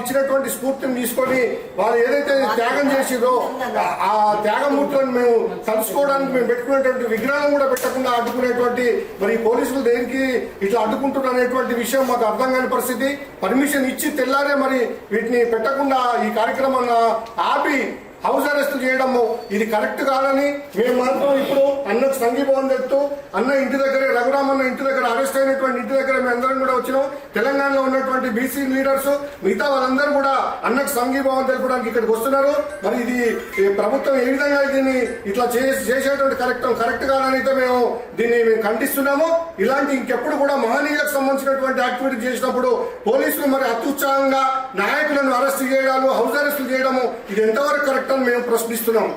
ఇచ్చినటువంటి స్ఫూర్తిని తీసుకొని వాళ్ళు ఏదైతే త్యాగం చేసిరో ఆ- త్యాగమూర్తులను మేము కలుసుకోవడానికి మేము పెట్టుకునేటువంటి విగ్రహాలను కూడా పెట్టకుండా అడ్డుకునేటువంటి మరి పోలీసులు దేనికి ఇట్లా అడ్డుకుంటున్నారు అనేటువంటి విషయం మాకు అర్థం కాని పరిస్థితి. పర్మిషన్ ఇచ్చి తెల్లారే మరి వీటిని పెట్టకుండా ఈ కార్యక్రమాన్ని ఆపి హౌస్ అరెస్ట్ చేయడము ఇది కరెక్ట్ కాదని మేము మాత్రం ఇప్పుడు సంఘీభావం చెప్తూ అన్న ఇంటి దగ్గరే రఘురామన్న ఇంటి దగ్గర అరెస్ట్ అయినటువంటి ఇంటి దగ్గర మేము అందరం కూడా వచ్చినాం. తెలంగాణలో ఉన్నటువంటి బీసీ లీడర్స్ మిగతా వాళ్ళందరూ కూడా అన్నకు సంఘీభావం తెలుపడానికి ఇక్కడికి వస్తున్నారు. మరి ఇది ప్రభుత్వం ఏ విధంగా దీన్ని ఇట్లా చేసేటువంటి కరెక్ట్ కరెక్ట్ కాదనైతే మేము దీన్ని మేము ఖండిస్తున్నాము. ఇలాంటి ఇంకెప్పుడు కూడా మహనీయులకు సంబంధించినటువంటి యాక్టివిటీ చేసినప్పుడు పోలీసులు మరి అత్యుత్సాహంగా నాయకులను అరెస్ట్ చేయడాలు హౌస్ అరెస్టులు చేయడము ఇది ఎంతవరకు కరెక్ట్ అని మేము ప్రశ్నిస్తున్నాము